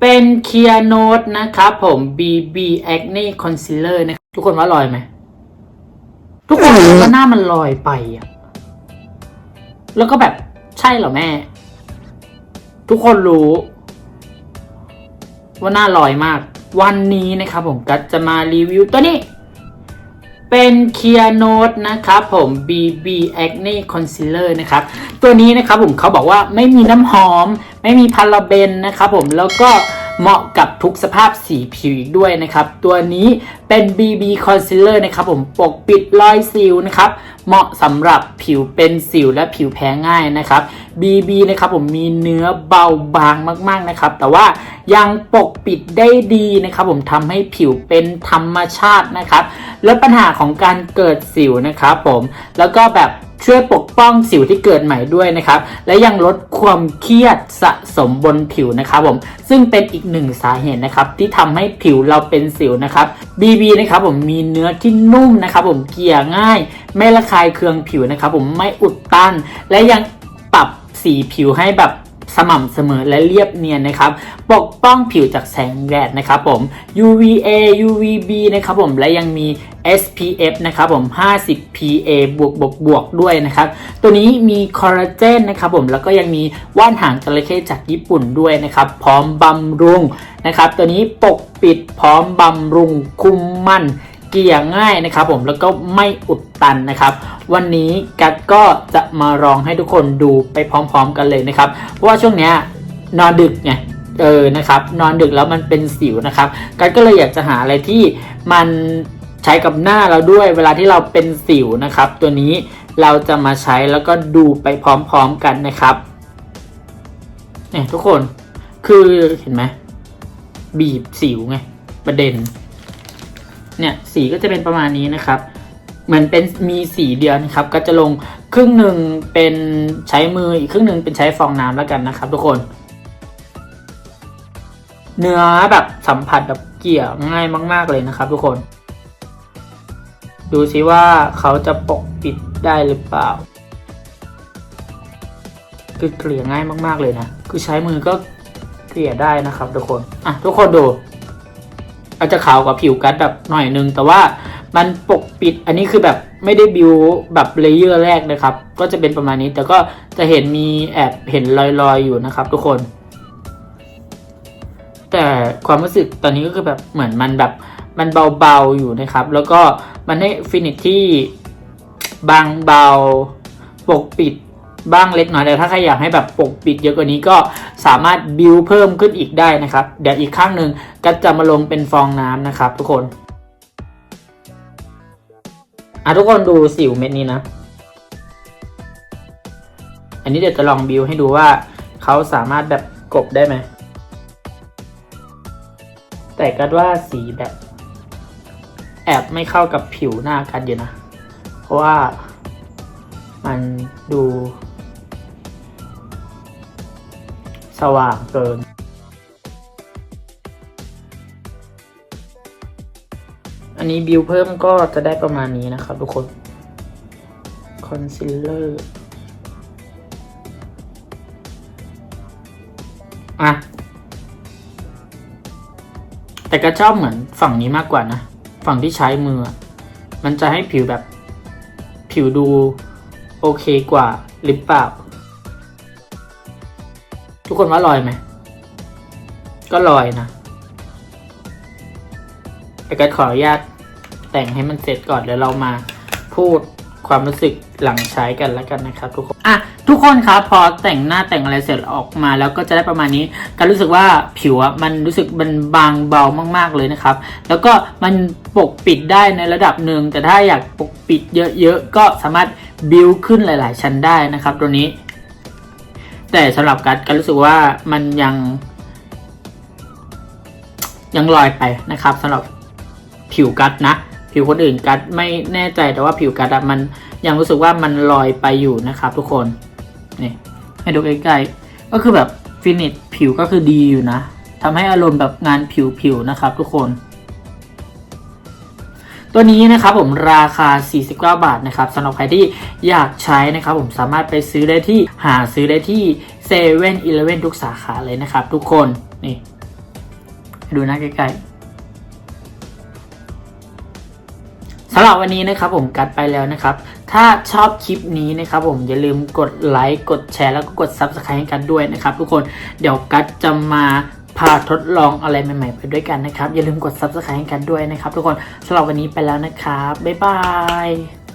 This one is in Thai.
เป็นเคียร์โนดนะครับผม BB Acne Concealer นะครับทุกคนว่าลอยไหม ทุกคนรู้ว่าหน้ามันลอยไปอะแล้วก็แบบใช่เหรอแม่ ทุกคนรู้ ว่าหน้าลอยมาก วันนี้นะครับผมก็จะมารีวิวตัวนี้ เป็นเคียโนดนะครับผม BB Acne Concealer นะครับ ตัวนี้นะครับผมเขาบอกว่าไม่มีน้ำหอม ไม่มีพาราเบนนะครับผมแล้วก็ เหมาะกับทุกสภาพสีผิวอีกด้วยนะครับ ตัวนี้เป็น BB Concealer นะครับผมปกปิดรอยสิวนะครับ เหมาะสำหรับผิวเป็นสิวและผิวแพ้ง่ายนะครับ BB นะครับผมมีเนื้อเบาบางมาก ๆนะครับ แต่ว่ายังปกปิดได้ดีนะครับ ผมทำให้ผิวเป็นธรรมชาตินะครับ แลดปัญหาของการเกิดสิวนะครับผมแล้วก็แบบ ช่วยปกป้องสิวที่เกิดใหม่ด้วยนะครับ และยังลดความเครียดสะสมบนผิวนะครับผม ซึ่งเป็นอีกหนึ่งสาเหตุนะครับที่ทำให้ผิวเราเป็นสิวนะครับ BB นะครับผมมีเนื้อที่นุ่มนะครับผมเกลี่ยง่าย ไม่ระคายเคืองผิวนะครับผมไม่อุดตัน และยังปรับสีผิวให้แบบ สม่ำเสมอและเรียบเนียนนะครับ ปกป้องผิวจากแสงแดดนะครับผม UVA UVB นะครับผมและยังมี SPF นะครับผม 50 PA บวกบวกบวกด้วยนะครับ ตัวนี้มีคอลลาเจนนะครับผม แล้วก็ยังมีว่านหางจระเข้จากญี่ปุ่นด้วยนะครับ พร้อมบำรุงนะครับ ตัวนี้ปกปิดพร้อมบำรุงคุมมั่น เกลี่ยง่ายนะครับผมแล้วก็ไม่อุดตันนะครับ วันนี้กัดก็จะมาลองให้ทุกคนดูไปพร้อม ๆ กันเลยนะครับ เพราะว่าช่วงเนี้ยนอนดึกไงเออนะครับ นอนดึกแล้วมันเป็นสิวนะครับกัดก็เลยอยากจะหาอะไรที่มันใช้กับหน้าเราด้วย เวลาที่เราเป็นสิวนะครับ ตัวนี้เราจะมาใช้แล้วก็ดูไปพร้อม ๆกันนะครับเนี่ยทุกคนคือเห็นไหมบีบสิวไงประเด็น เนี่ยสีก็จะเป็นประมาณนี้นะครับเหมือนเป็นมีสีเดียวนะครับ ก็จะลงครึ่งหนึ่งเป็นใช้มืออีกครึ่งหนึ่งเป็นใช้ฟองน้ำแล้วกันนะครับ ทุกคน เนื้อแบบสัมผัสแบบเกลี่ยง่ายมาก ๆเลยนะครับ ทุกคน ดูซิว่าเขาจะปกปิดได้หรือเปล่าคือเกลี่ยง่ายมาก ๆเลยนะ คือใช้มือก็เกลี่ยได้นะครับ ทุกคน อะ ทุกคนดู อาจจะขาวกว่าผิวกัดแบบหน่อยนึง แต่ว่ามันปกปิดอันนี้คือแบบไม่ได้บิวแบบเลเยอร์แรกนะครับ ก็จะเป็นประมาณนี้แต่ก็จะเห็นมีแอบเห็นรอยๆอยู่นะครับทุกคน แต่ความรู้สึกตอนนี้ก็คือแบบเหมือนมันแบบมันเบาๆอยู่นะครับ แล้วก็มันให้ฟินิชที่บางเบาปกปิดบ้างเล็กน้อยแต่ถ้าใครอยากให้แบบปกปิดเยอะกว่านี้ก็ สามารถบิวเพิ่มขึ้นอีกได้นะครับ เดี๋ยวอีกข้างหนึ่งก็จะมาลงเป็นฟองน้ำนะครับ ทุกคนอะทุกคนดูสิวเม็ดนี้นะ อันนี้เดี๋ยวจะลองบิวให้ดูว่าเขาสามารถแบบกบได้ไหม แต่กัดว่าสีแบบ แอบไม่เข้ากับผิวหน้ากันอยู่นะ เพราะว่ามันดู สว่างเกิน อันนี้บิวเพิ่มก็จะได้ประมาณนี้นะครับทุกคนคอนซีลเลอร์อะ แต่ก็ชอบเหมือนฝั่งนี้มากกว่านะ ฝั่งที่ใช้มือ มันจะให้ผิวแบบผิวดูโอเคกว่าหรือเปล่า ทุกคนว่าลอยไหม ก็ลอยนะแต่ก็ขออนุญาตแต่งให้มันเสร็จก่อนเดี๋ยวเรามาพูดความรู้สึกหลังใช้กันแล้วกันนะครับ ทุกคนอะทุกคนครับพอแต่งหน้าแต่งอะไรเสร็จออกมา แล้วก็จะได้ประมาณนี้ก็รู้สึกว่าผิวอะมันรู้สึกมันบางเบามาก ๆเลยนะครับ แล้วก็มันปกปิดได้ในระดับหนึ่งแต่ถ้าอยากปกปิดเยอะๆก็สามารถบิวขึ้นหลาย ๆ ชั้นได้นะครับ ตัวนี้ แต่สำหรับกัดก็รู้สึกว่ามันยัง ยังลอยไปนะครับสำหรับผิวกัดนะ ผิวคนอื่นกัดไม่แน่ใจแต่ว่าผิวกัดอะมันยังรู้สึกว่ามันลอยไปอยู่นะครับ ทุกคนนี่ให้ดูใกล้ๆก็คือแบบฟินิชผิวก็คือดีอยู่นะทำให้อารมณ์แบบงานผิวๆนะครับ ทุกคน ตัวนี้นะครับผมราคา 49 บาทนะครับสำหรับใครที่อยากใช้นะครับผมสามารถไปซื้อได้ที่หาซื้อได้ที่เซเว่นอีเลฟเว่นทุกสาขาเลยนะครับ ทุกคนนี่ดูหน้าใกล้ๆสำหรับวันนี้นะครับผมกัดไปแล้วนะครับ ถ้าชอบคลิปนี้นะครับผมอย่าลืมกดไลค์กดแชร์แล้วก็กด Subscribe ให้กันด้วยนะครับทุกคนเดี๋ยวกัดจะมา พาทดลองอะไรใหม่ๆไปด้วยกันนะครับ อย่าลืมกด Subscribe ให้กันด้วยนะครับ ทุกคนสำหรับวันนี้ไปแล้วนะครับ บ๊ายบาย